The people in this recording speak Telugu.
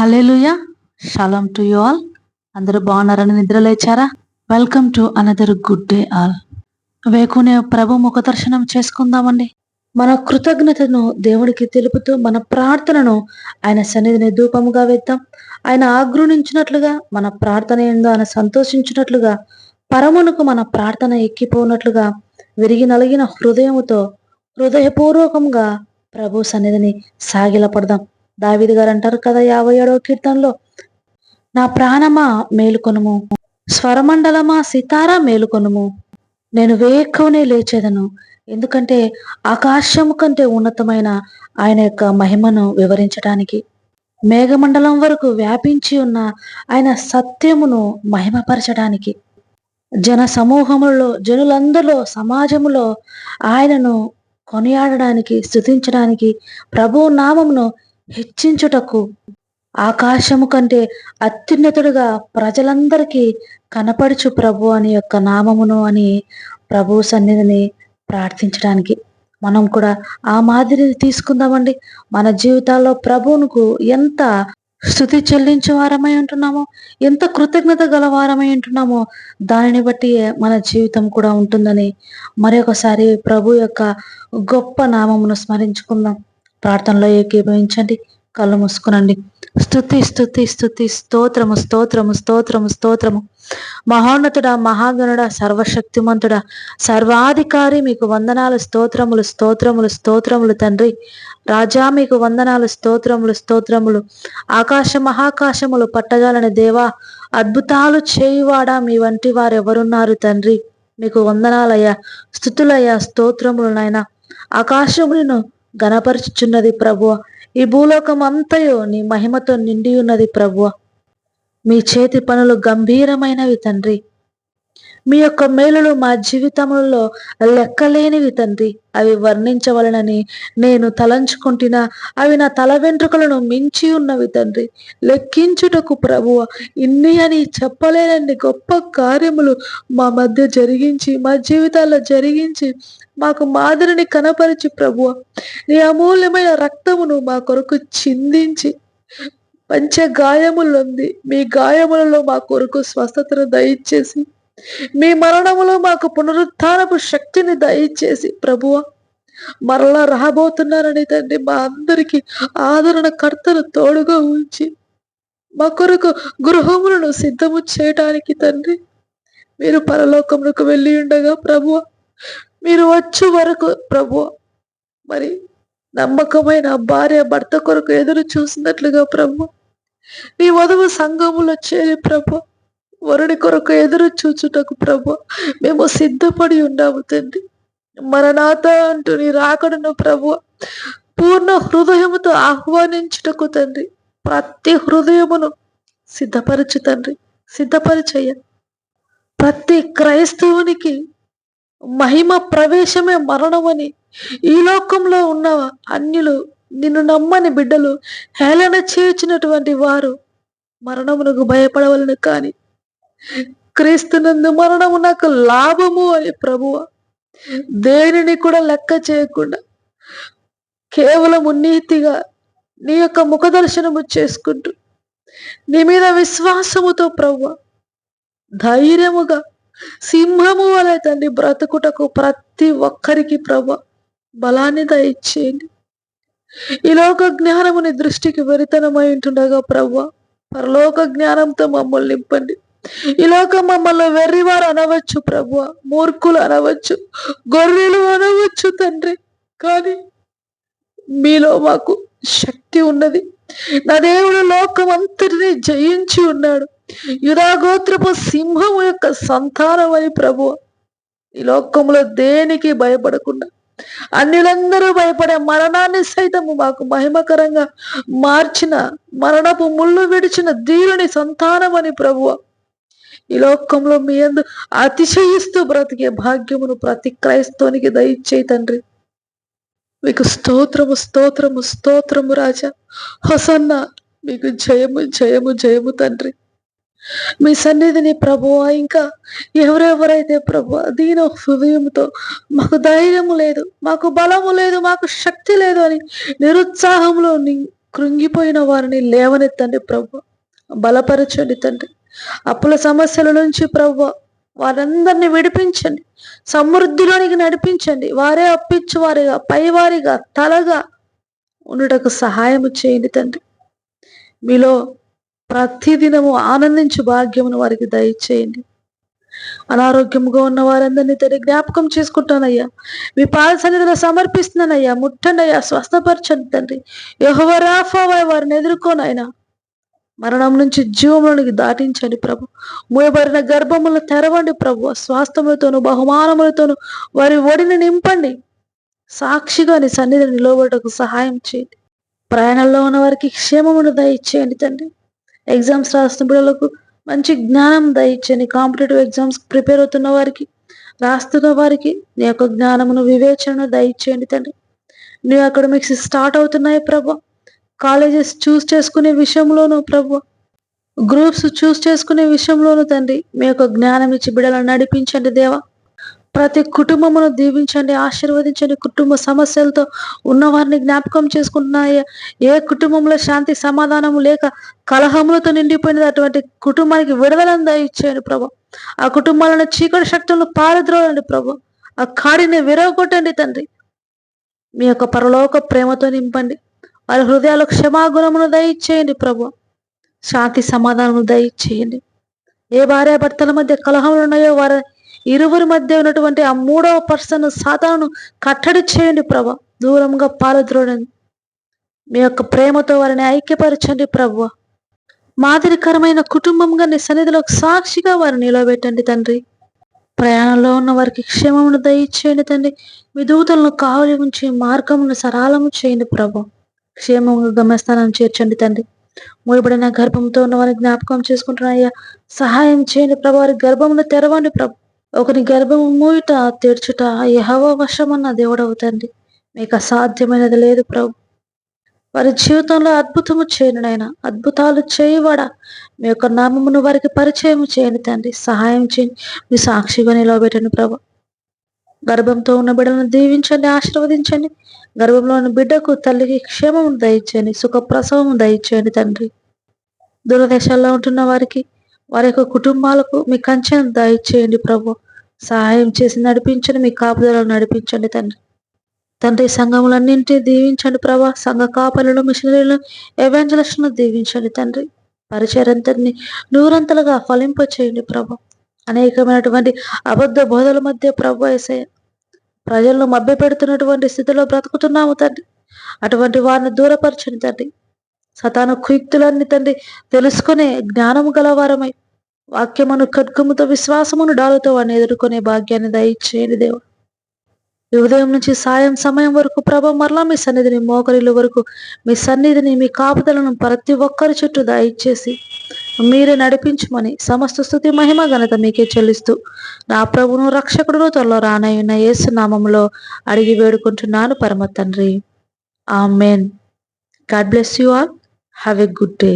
Hallelujah shalom to you all అందరూ బాగున్నారని నిద్ర లేచారా? Welcome to another good day all వేకునే ప్రభు ముఖ దర్శనం చేసుకుందామండి. మన కృతజ్ఞతను దేవుడికి తెలుపుతూ మన ప్రార్థనను ఆయన సన్నిధిని ధూపముగా వేద్దాం. ఆయన ఆగ్రహించినట్లుగా మన ప్రార్థన ఏందో ఆయన సంతోషించినట్లుగా పరమునకు మన ప్రార్థన ఎక్కిపోనట్లుగా విరిగి నలిగిన హృదయముతో హృదయపూర్వకంగా ప్రభు సన్నిధిని సాగిలపడదాం. దావిది గారు అంటారు కదా యాభై ఏడవ కీర్తనలో నా ప్రాణమా మేలుకొనుము స్వరమండలమా సితారా మేలుకొనుము నేను వేక్కువనే లేచేదను. ఎందుకంటే ఆకాశము కంటే ఉన్నతమైన ఆయన యొక్క మహిమను వివరించడానికి మేఘమండలం వరకు వ్యాపించి ఉన్న ఆయన సత్యమును మహిమపరచడానికి జన సమూహములలో జనులందరిలో సమాజములో ఆయనను కొనియాడడానికి స్థుతించడానికి ప్రభు నామమును హెచ్చించుటకు ఆకాశము కంటే అత్యున్నతుడుగా ప్రజలందరికీ కనపడుచు ప్రభు అని యొక్క నామమును అని ప్రభు సన్నిధిని ప్రార్థించడానికి. మనం కూడా ఆ మాదిరిని తీసుకుందామండి. మన జీవితాల్లో ప్రభువునకు ఎంత స్థుతి చెల్లించే వారమై ఉంటున్నామో ఎంత కృతజ్ఞత గలవారమై ఉంటున్నామో దానిని బట్టి మన జీవితం కూడా ఉంటుందని మరొకసారి ప్రభు యొక్క గొప్ప నామమును స్మరించుకుందాం. ప్రార్థనలో ఏకీభవించండి. కళ్ళు మూసుకునండి. స్థుతి స్థుతి స్థుతి స్తోత్రము స్తోత్రము స్తోత్రము స్తోత్రము. మహోన్నతుడా మహాగణుడ సర్వశక్తిమంతుడా సర్వాధికారి మీకు వందనాలు స్తోత్రములు స్తోత్రములు స్తోత్రములు తండ్రి. రాజా మీకు వందనాలు స్తోత్రములు స్తోత్రములు. ఆకాశ మహాకాశములు పట్టజాలని దేవా అద్భుతాలు చేయువాడా మీ వంటి వారు ఎవరున్నారు తండ్రి? మీకు వందనాలయ్యా స్థుతులయ్యా స్తోత్రములు నాయన. ఆకాశములను గణపరుచుచున్నది ప్రభువ. ఈ భూలోకం అంతయు నీ మహిమతో నిండి ఉన్నది ప్రభువ. మీ చేతి పనులు గంభీరమైనవి తండ్రి. మీ యొక్క మేలులు మా జీవితములలో లెక్కలేనివి తండ్రి. అవి వర్ణించవలనని నేను తలంచుకుంటున్నా. అవి నా తల వెంట్రుకలను మించి ఉన్నవి తండ్రి. లెక్కించుటకు ప్రభువ ఇన్ని అని చెప్పలేనన్ని గొప్ప కార్యములు మా మధ్య జరిగించి మా జీవితాల్లో జరిగించి మాకు మాదిరిని కనపరిచి ప్రభువ నీ అమూల్యమైన రక్తమును మా కొరకు చిందించి పంచ గాయములుంది మీ గాయములలో మా కొరకు స్వస్థతను దయచేసి మీ మరణములో మాకు పునరుత్నపు శక్తిని దయచేసి ప్రభువ. మరలా రాబోతున్నారని తండ్రి మా అందరికి ఆదరణ కర్తను తోడుగా ఉంచి మా కొరకు గృహములను సిద్ధము చేయటానికి తండ్రి మీరు పరలోకములకు వెళ్ళి ఉండగా ప్రభువ మీరు వచ్చే వరకు ప్రభువ. మరి నమ్మకమైన భార్య భర్త కొరకు ఎదురు చూసినట్లుగా ప్రభు నీ వధువు సంఘములో చేరి ప్రభు వరుడి కొరకు ఎదురు చూచుటకు ప్రభు మేము సిద్ధపడి ఉన్నాము తండ్రి. మరణాత అంటూ నీ రాకడను ప్రభు పూర్ణ హృదయముతో ఆహ్వానించుటకు తండ్రి ప్రతి హృదయమును సిద్ధపరచు తండ్రి సిద్ధపరిచయ్య ప్రతి క్రైస్తవునికి మహిమ ప్రవేశమే మరణమని ఈ లోకంలో ఉన్న అన్యులు నిన్ను నమ్మని బిడ్డలు హేళన చేర్చినటువంటి వారు మరణమునకు భయపడవలను కానీ క్రీస్తునందు మరణము నాకు లాభము అని ప్రభువ. దేనిని కూడా లెక్క చేయకుండా కేవలము నీతిగా నీ యొక్క ముఖదర్శనము చేసుకుంటూ నీ మీద విశ్వాసముతో ప్రవ్వ ధైర్యముగా సింహము వలె తండ్రి బ్రతుకుటకు ప్రతి ఒక్కరికి ప్రభ బలాన్ని దయచేయండి. ఈ లోక జ్ఞానముని దృష్టికి వెరితనమై ఉంటుండగా ప్రవ్వ పరలోక జ్ఞానంతో మమ్మల్ని నింపండి. ఈ లోకం మమ్మల్ని వెర్రివారు అనవచ్చు ప్రభు మూర్ఖులు అనవచ్చు గొర్రెలు అనవచ్చు తండ్రి. కానీ మీలో మాకు శక్తి ఉన్నది. నా దేవుడు లోకం అంతటిని జయించి ఉన్నాడు. యుధాగోత్రపు సింహం యొక్క సంతానం అని ప్రభు ఈ లోకంలో దేనికి భయపడకుండా అన్నిలందరూ భయపడే మరణాన్ని సైతము మాకు మహిమకరంగా మార్చిన మరణపు ముళ్ళు విడిచిన ధీరుని సంతానం అని ప్రభువ ఈ లోకంలో మీ అందు అతిశయిస్తూ బ్రతికే భాగ్యమును ప్రతి క్రైస్తవునికి దయచేయి తండ్రి. మీకు స్తోత్రము స్తోత్రము స్తోత్రము రాజా. హొసన్న మీకు జయము జయము జయము తండ్రి. మీ సన్నిధిని ప్రభువా ఇంకా ఎవరెవరైతే ప్రభు దీన హృదయంతో మాకు ధైర్యము లేదు మాకు బలము లేదు మాకు శక్తి లేదు అని నిరుత్సాహంలో కృంగిపోయిన వారిని లేవనెత్తండి ప్రభు. బలపరచండి తండ్రి. అప్పుల సమస్యల నుంచి ప్రభు వారందరినీ విడిపించండి. సమృద్ధిలోనికి నడిపించండి. వారే అప్పించు వారిగా పైవారిగా తలగా ఉండుటకు సహాయం చేయండి తండ్రి. మీలో ప్రతిదినము ఆనందించు భాగ్యమును వారికి దయచేయండి. అనారోగ్యముగా ఉన్న వారందరినీ తన జ్ఞాపకం చేసుకుంటానయ్యా. మీ పాద సన్నిధిలో సమర్పిస్తున్నానయ్యా. ముట్టండి అయ్యా. స్వస్థపరచండి తండ్రి. యహోవరాఫా వారిని ఎదుర్కోనైనా మరణం నుంచి జీవములకి దాటించండి ప్రభు. మూయబడిన గర్భములను తెరవండి ప్రభు. స్వాస్థములతోనూ బహుమానములతోనూ వారి ఒడిని నింపండి. సాక్షిగా నీ సన్నిధిని నిలబడకు సహాయం చేయండి. ప్రయాణంలో ఉన్న వారికి క్షేమమును దయచేయండి తండ్రి. ఎగ్జామ్స్ రాస్తున్న పిల్లలకు మంచి జ్ఞానం దయచేయండి. కాంపిటేటివ్ ఎగ్జామ్స్ ప్రిపేర్ అవుతున్న వారికి రాస్తున్న వారికి నీ యొక్క జ్ఞానమును వివేచనను దయచేయండి తండ్రి. నీ అకాడమిక్స్ స్టార్ట్ అవుతున్నాయి ప్రభా. కాలేజెస్ చూస్ చేసుకునే విషయంలోనూ ప్రభు. గ్రూప్స్ చూస్ చేసుకునే విషయంలోనూ తండ్రి మీ యొక్క జ్ఞానం ఇచ్చి బిడలను నడిపించండి దేవా. ప్రతి కుటుంబమును దీవించండి ఆశీర్వదించండి. కుటుంబ సమస్యలతో ఉన్నవారిని జ్ఞాపకం చేసుకుంటున్నాయ ఏ కుటుంబంలో శాంతి సమాధానం లేక కలహములతో నిండిపోయినది అటువంటి కుటుంబానికి విడుదలను దయచేయండి ప్రభు. ఆ కుటుంబాలను చీకటి శక్తులను పారద్రోలండి ప్రభు. ఆ కాడిని విరవగొట్టండి తండ్రి. మీ యొక్క పరలోక ప్రేమతో నింపండి. వారి హృదయాలు క్షమాగుణమును దయచేయండి ప్రభు. శాంతి సమాధానము దయచేయండి. ఏ భార్యాభర్తల మధ్య కలహములు ఉన్నాయో వారి ఇరువురి మధ్య ఉన్నటువంటి ఆ మూడవ పర్సన్ సాతాను కట్టడి చేయండి ప్రభు. దూరంగా పాలద్రోడండి మీ యొక్క ప్రేమతో వారిని ఐక్యపరచండి ప్రభు. మాదిరికరమైన కుటుంబంగా నీ సన్నిధిలో సాక్షిగా వారిని నిలబెట్టండి తండ్రి. ప్రయాణంలో ఉన్న వారికి క్షేమమును దయచేయండి తండ్రి. మీ దూతలను కావలి ఉంచి మార్గమును సరాలము చేయండి ప్రభు. క్షేమంగా గమ్యస్థానం చేర్చండి తండ్రి. మూయబడిన గర్భంతో ఉన్న వారిని జ్ఞాపకం చేసుకుంటున్నాయ్యా సహాయం చేయండి ప్రభు వారి గర్భమును తెరవండి ప్రభు. ఒకరి గర్భము మూయుట తెర్చుట యహవ వశమన్న దేవుడవు తండ్రి. మీకు అసాధ్యమైనది లేదు ప్రభు. వారి జీవితంలో అద్భుతము చేయను నాయన. అద్భుతాలు చేయవాడా. మీ యొక్క నామమును వారికి పరిచయం చేయండి తండ్రి. సహాయం చేయండి. మీ సాక్షిగా నిలవబెట్టండి ప్రభు. గర్భంతో ఉన్న బిడ్డలను దీవించండి ఆశీర్వదించండి. గర్భంలో ఉన్న బిడ్డకు తల్లికి క్షేమము దయచేయండి సుఖప్రసవము దయచేయండి తండ్రి. దూరదేశాల్లో ఉంటున్న వారికి వారి యొక్క కుటుంబాలకు మీ కంచెను దయచేయండి ప్రభు. సహాయం చేసి నడిపించండి మీ కాపుదలను నడిపించండి తండ్రి. తండ్రి సంఘములన్నింటినీ దీవించండి ప్రభా. సంఘ కాపలను మిషనరీలను ఎవాంజలిస్టులను దీవించండి తండ్రి. పరిచయంతని నూరంతలుగా ఫలింప చేయండి ప్రభు. అనేకమైనటువంటి అబద్ధ బోధల మధ్య ప్రభు వేసే ప్రజలను మభ్య పెడుతున్నటువంటి స్థితిలో బ్రతుకుతున్నాము తండ్రి. అటువంటి వారిని దూరపరచని తండ్రి. సతాను కుయుక్తులన్నీ తండ్రి తెలుసుకునే జ్ఞానము గలవారమై వాక్యమును ఖడ్గముతో విశ్వాసమును డాలుతో వాడిని ఎదుర్కొనే భాగ్యాన్ని దయచేయండి దేవ ఈ ఉదయం నుంచి సాయం సమయం వరకు ప్రభ మరలా మీ సన్నిధిని మోకరిల వరకు మీ సన్నిధిని మీ కాపుదలను ప్రతి ఒక్కరి చుట్టూ దయచేసి మీరే నడిపించమని సమస్త స్థుతి మహిమ ఘనత మీకే చెల్లిస్తూ నా ప్రభును రక్షకుడును త్వరలో రానయ్యున్న యేసు అడిగి వేడుకుంటున్నాను పరమ తండ్రి amen God bless you all. Have a good day.